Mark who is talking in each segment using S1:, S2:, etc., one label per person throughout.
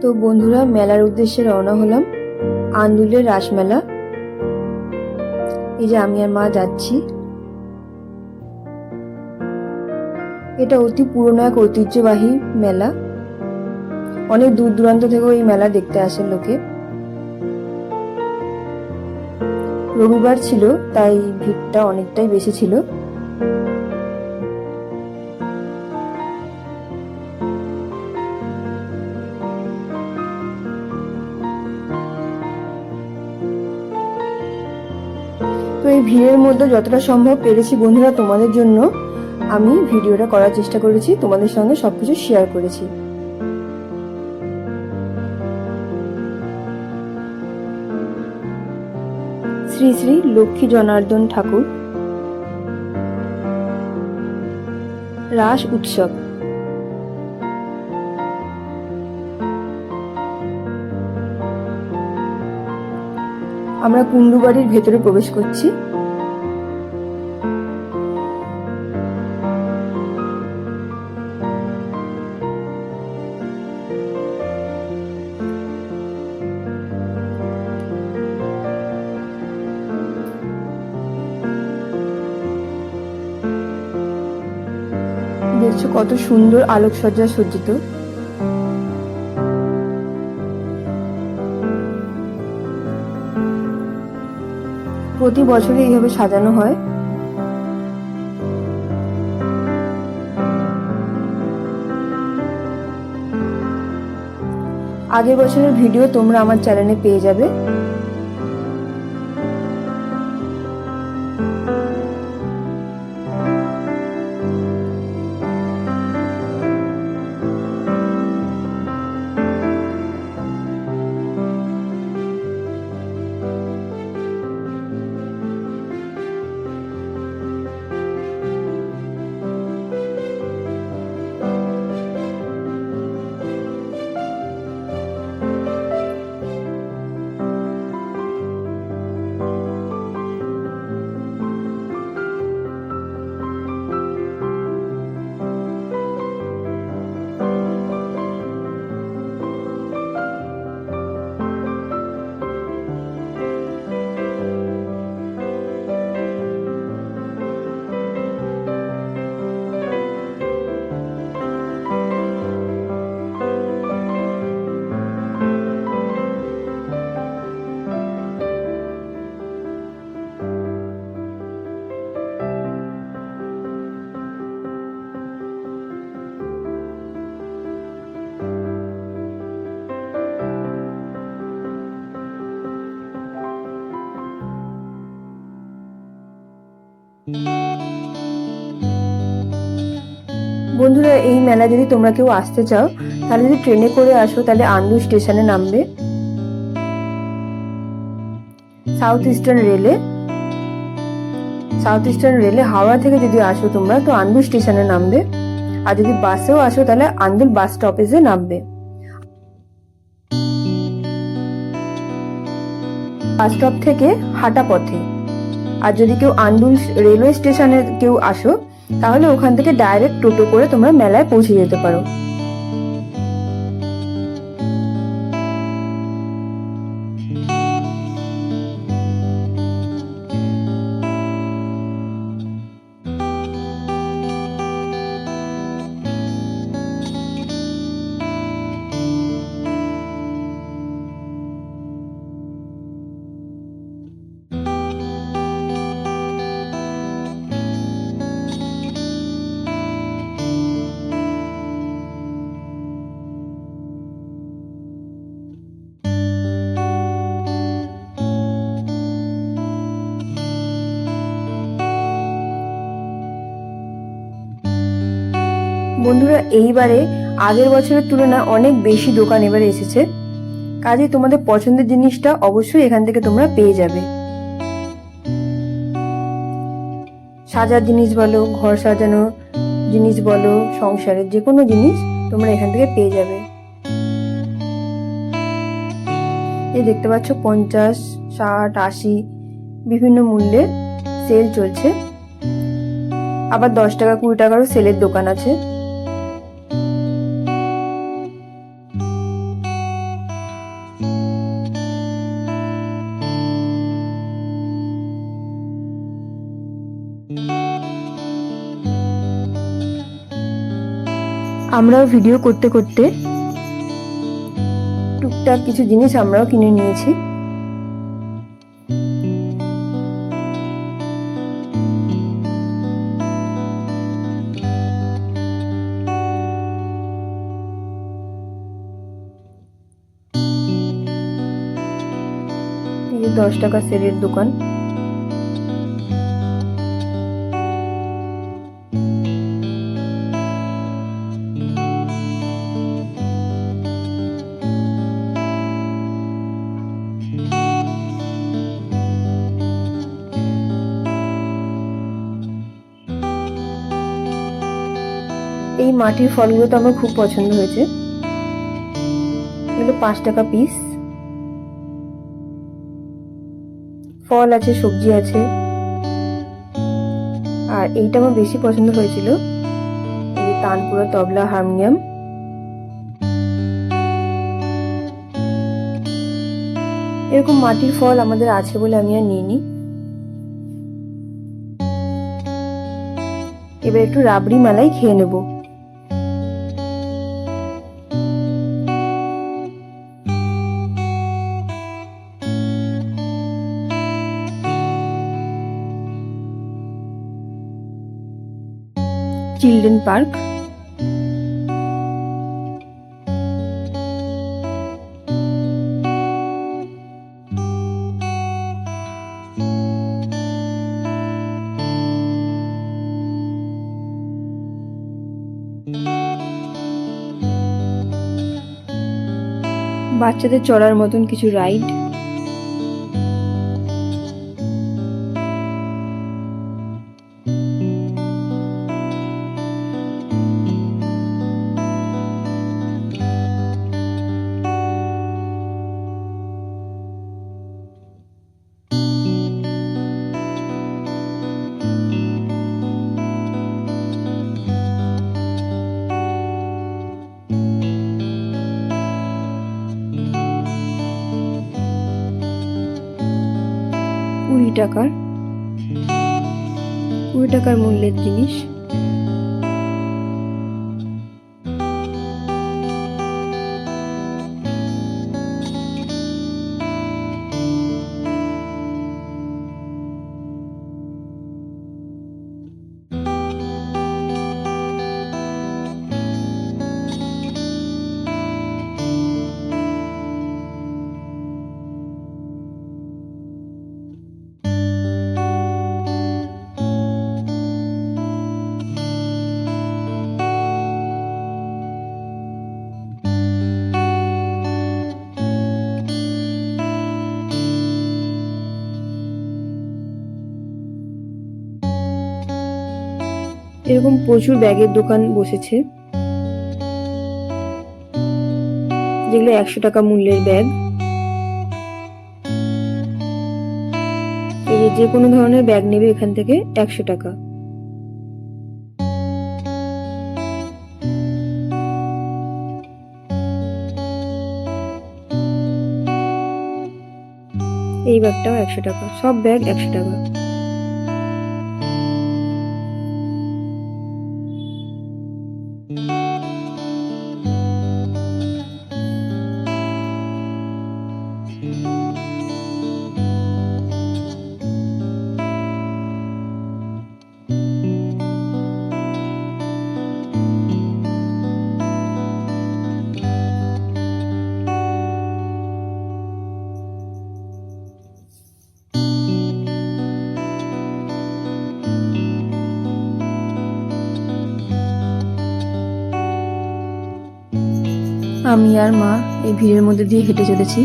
S1: তো বন্ধুরা, মেলার উদ্দেশ্যে রওনা হলাম। আন্দুলের রাসমেলা। এই যে আমি আর মা যাচ্ছি। এটা অতি পুরনো এক ঐতিহ্যবাহী মেলা। অনেক দূর দূরান্ত থেকেও এই মেলা দেখতে আসেন লোকে। রবিবার ছিল, তাই ভিড়টা অনেকটাই বেশি ছিল। এই ভিড়ের মধ্যে যতটা সম্ভব পেরেছি বন্ধুরা তোমাদের জন্য, আমি ভিডিওটা করার চেষ্টা করেছি, তোমাদের সঙ্গে সবকিছু শেয়ার করেছি। শ্রী শ্রী লক্ষ্মী জনার্দন ঠাকুর। রাস উৎসব। আমরা কুন্ডু বাড়ির ভেতরে প্রবেশ করছি। কত সুন্দর আলোকসজ্জা সজ্জিত। প্রতি বছরই এইভাবে সাজানো হয়। আগের বছরের ভিডিও তোমরা আমার চ্যানেলে পেয়ে যাবে। বন্ধুরা, এই মেলা যদি তোমরা কেউ আসতে চাও, তাহলে যদি ট্রেনে করে আসো, তাহলে আন্দু স্টেশনে নামবে। সাউথ ইস্টার্ন রেলে সাউথ ইস্টার্ন রেলে হাওড়া থেকে যদি আসো তোমরা, তো আন্দু স্টেশনে নামবে। আর যদি বাসেও আসো, তাহলে আন্দুল বাস স্টপেজে নামবে। বাস স্টপ থেকে হাঁটা পথে। আর যদি কেউ আন্দুল রেলওয়ে স্টেশনে কেউ আসো, তাহলে ওখান থেকে ডাইরেক্ট টোটো করে তোমরা মেলায় পৌঁছে যেতে পারো। বন্ধুরা, এইবারে আগের বছরের তুলনায় অনেক বেশি দোকান এবারে এসেছে। কাজে তোমাদের পছন্দের জিনিসটা অবশ্যই এখান থেকে তোমরা পেয়ে যাবে। সাজার জিনিস বলো, ঘর সাজানো জিনিস বলো, সংসারের যে কোনো জিনিস তোমরা এখান থেকে পেয়ে যাবে। এই দেখতে পাচ্ছ, পঞ্চাশ, ষাট, আশি বিভিন্ন মূল্যের সেল চলছে। আবার দশ টাকা, কুড়ি টাকারও সেলের দোকান আছে। আমরাও ভিডিও করতে করতে টুকটাক কিছু জিনিস আমরাও কিনে নিয়েছি। দশ টাকা সেলের দোকান। মাটির ফলগুলো তো আমার খুব পছন্দ হয়েছে। এগুলো পাঁচ টাকা পিস ফল আছে, সবজি আছে। আর এইটা আমার বেশি পছন্দ হয়েছিল। এই তানপুরা তবলা হারমোনিয়াম। এরকম মাটির ফল আমাদের আছে বলে আমি আর নিয়ে নিইনি। এবার একটু রাবড়ি মালাই খেয়ে নেব। Children park. বাচ্চাদের চড়ার মতন কিছু রাইড। টাকার কুড়ি টাকার মূল্যের জিনিস। এরকম প্রচুর ব্যাগের দোকান বসেছে। যেগুলো একশো টাকা মূল্যের ব্যাগ। এই যে কোনো ধরনের ব্যাগ নেবে এখান থেকে একশো টাকা। এই ব্যাগটাও একশো টাকা, সব ব্যাগ একশো টাকা। আমি আর মা এই ভিড়ের মধ্যে দিয়ে হেঁটে চলেছি।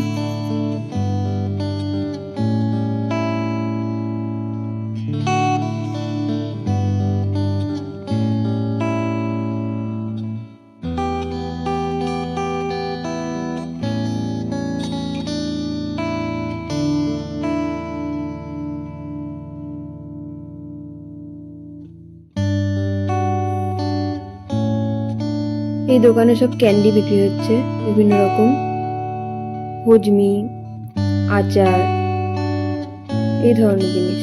S1: এই দোকানে সব ক্যান্ডি বিক্রি হচ্ছে, বিভিন্ন রকম। হজমি, আচার, এই ধরনের জিনিস।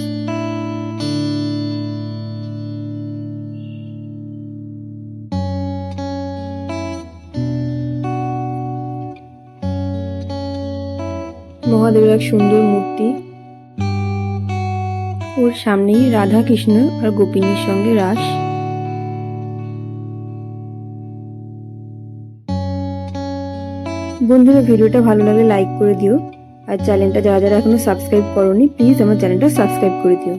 S1: মহাদেবের এক সুন্দর মূর্তি। ওর সামনেই রাধা কৃষ্ণ আর গোপিনীর সঙ্গে রাস। বন্ধুরা, ভিডিওটা ভালো লাগলে লাইক করে দিও। আর চ্যানেলটা যারা যারা এখনও সাবস্ক্রাইব করোনি প্লিজ আমার চ্যানেলটা সাবস্ক্রাইব করে দিও।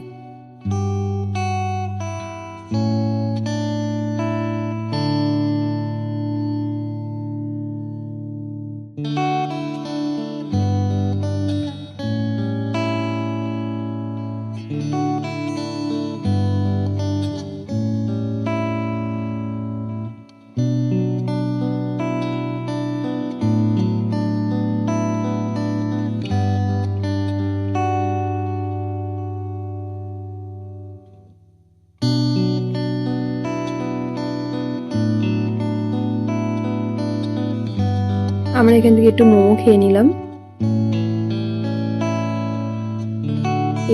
S1: আমরা এখান থেকে একটু মোমো খেয়ে নিলাম।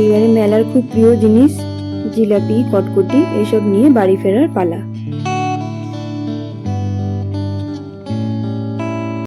S1: এইবারে মেলার খুব প্রিয় জিনিস জিলাপি, কটকটি এইসব নিয়ে বাড়ি ফেরার পালা।